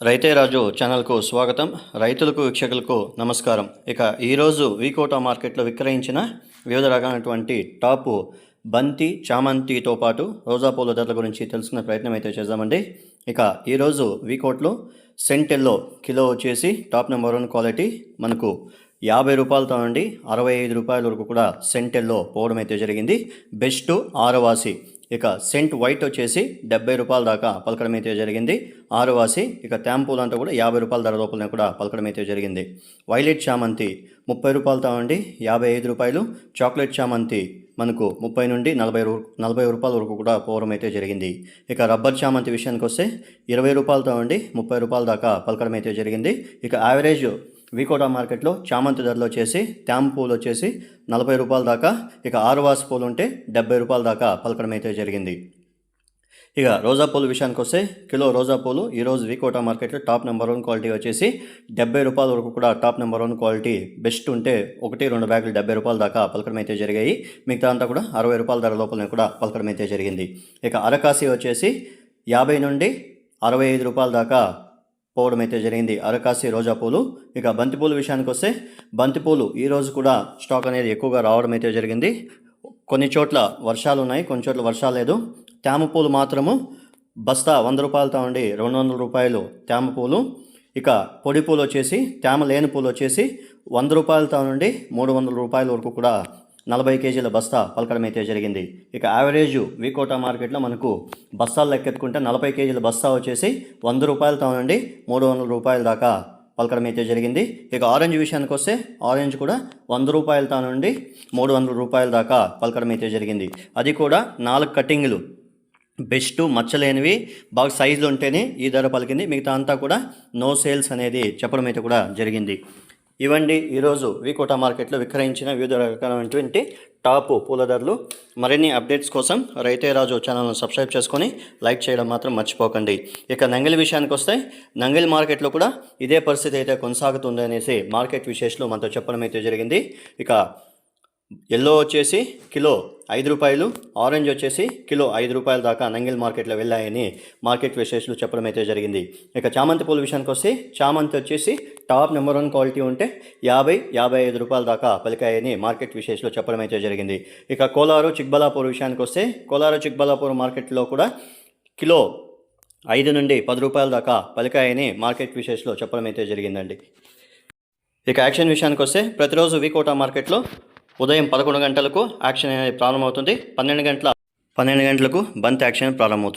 రైతే రాజు ఛానల్కు స్వాగతం. రైతులకు వీక్షకులకు నమస్కారం. ఇక ఈరోజు వీకోటా మార్కెట్లో విక్రయించిన వివిధ రకాలైనటువంటి టాపు బంతి చామంతితో పాటు రోజా పూల ధరల గురించి తెలుసుకునే ప్రయత్నం అయితే చేద్దామండి. ఇక ఈరోజు వీకోట్లో సెంటెల్లో కిలో వచ్చేసి టాప్ నెంబర్ వన్ క్వాలిటీ మనకు యాభై రూపాయలతో నుండి అరవై ఐదు రూపాయల వరకు కూడా సెంటెల్లో పోవడం అయితే జరిగింది. బెస్ట్ ఆరవాసి. ఇక సెంట్ వైట్ వచ్చేసి డెబ్బై రూపాయల దాకా పలకడం అయితే జరిగింది. ఆరువాసి ఇక ట్యాంపూల్ అంతా కూడా యాభై రూపాయల ధర లోపలనే కూడా పలకడం అయితే జరిగింది. వైలెట్ చామంతి ముప్పై రూపాయలతో ఉండి యాభై ఐదు రూపాయలు. చాక్లెట్ చామంతి మనకు ముప్పై నుండి నలభై రూ నలభై రూపాయల వరకు కూడా పోవడం అయితే జరిగింది. ఇక రబ్బర్ చామంతి విషయానికి వస్తే ఇరవై రూపాయలతో ఉండి ముప్పై రూపాయల దాకా పలకడం అయితే జరిగింది. ఇక యావరేజ్ వికోటా మార్కెట్లో చామంతి ధరలు వచ్చేసి ట్యామ్ పూలు వచ్చేసి నలభై రూపాయల దాకా ఇక ఆరువాసు పూలు ఉంటే డెబ్బై రూపాయల దాకా పలకడం అయితే జరిగింది. ఇక రోజా పూలు విషయానికి వస్తే కిలో రోజా పూలు ఈరోజు వికోటా మార్కెట్లో టాప్ నెంబర్ వన్ క్వాలిటీ వచ్చేసి డెబ్బై రూపాయల వరకు కూడా top number one quality best ఉంటే ఒకటి రెండు బ్యాగులు డెబ్బై రూపాయల దాకా పలకడం అయితే జరిగాయి. మిగతా అంతా కూడా అరవై రూపాయల ధర లోపలనే కూడా పలకడం అయితే జరిగింది. ఇక అరకాసి వచ్చేసి యాభై నుండి అరవై ఐదు రూపాయల దాకా పోవడం అయితే జరిగింది. అరకాసి రోజా పూలు. ఇక బంతిపూలు విషయానికి వస్తే బంతిపూలు ఈరోజు కూడా స్టాక్ అనేది ఎక్కువగా రావడం అయితే జరిగింది. కొన్ని చోట్ల వర్షాలు ఉన్నాయి కొన్ని చోట్ల వర్షాలు లేదు. తేమ పూలు మాత్రము బస్తా వంద రూపాయలతో ఉండి రెండు వందల రూపాయలు తేమ పూలు. ఇక పొడి పూలు వచ్చేసి తేమ లేని పూలు వచ్చేసి వంద రూపాయలతో నుండి మూడు వందల రూపాయల వరకు కూడా నలభై కేజీల బస్తా పలకడం అయితే జరిగింది. ఇక యావరేజ్ వీకోటా మార్కెట్లో మనకు బస్తాలు లెక్కెత్తుకుంటే నలభై కేజీల బస్తా వచ్చేసి వంద రూపాయలతో నుండి మూడు వందల రూపాయల దాకా పలకడం అయితే జరిగింది. ఇక ఆరెంజ్ విషయానికి వస్తే ఆరెంజ్ కూడా వంద రూపాయలతో నుండి మూడు వందల రూపాయల దాకా పలకడం అయితే జరిగింది. అది కూడా నాలుగు కటింగ్లు బెస్ట్ మచ్చలేనివి బాగా సైజులు ఉంటేనే ఈ ధర పలికింది. మిగతా అంతా కూడా నో సేల్స్ అనేది చెప్పడం అయితే కూడా జరిగింది. ఇవండి ఈరోజు వికోటా మార్కెట్లో విక్రయించిన వివిధ రకాలైనటువంటి టాపు పూల ధరలు. మరిన్ని అప్డేట్స్ కోసం రైతే రాజు ఛానల్ను సబ్స్క్రైబ్ చేసుకొని లైక్ చేయడం మాత్రం మర్చిపోకండి. ఇక నంగిలి విషయానికి వస్తే నంగిలి మార్కెట్లో కూడా ఇదే పరిస్థితి అయితే కొనసాగుతుంది అనేసి మార్కెట్ విశేషాలు మనతో చెప్పడం అయితే జరిగింది. ఇక ఎల్లో వచ్చేసి కిలో ఐదు రూపాయలు ఆరెంజ్ వచ్చేసి కిలో ఐదు రూపాయల దాకా నంగిల్ మార్కెట్లో వెళ్ళాయని మార్కెట్ విశేషాలు చెప్పడం అయితే జరిగింది. ఇక చామంతి పూల విషయానికి వస్తే చామంతి వచ్చేసి టాప్ నెంబర్ వన్ క్వాలిటీ ఉంటే యాభై యాభై ఐదు రూపాయల దాకా పలికాయని మార్కెట్ విశేషాలు చెప్పడం అయితే జరిగింది. ఇక కోలారు చిక్బలాపూర్ విషయానికి వస్తే కోలారు చిక్బలాపూర్ మార్కెట్లో కూడా కిలో ఐదు నుండి పది రూపాయల దాకా పలికాయని మార్కెట్ విశేషాలు చెప్పడం అయితే జరిగిందండి. ఇక యాక్షన్ విషయానికి వస్తే ప్రతిరోజు వికోట మార్కెట్లో ఉదయం పదకొండు గంటలకు యాక్షన్ అనేది ప్రారంభమవుతుంది. పన్నెండు గంటల పన్నెండు గంటలకు బంత్ యాక్షన్ ప్రారంభమవుతుంది.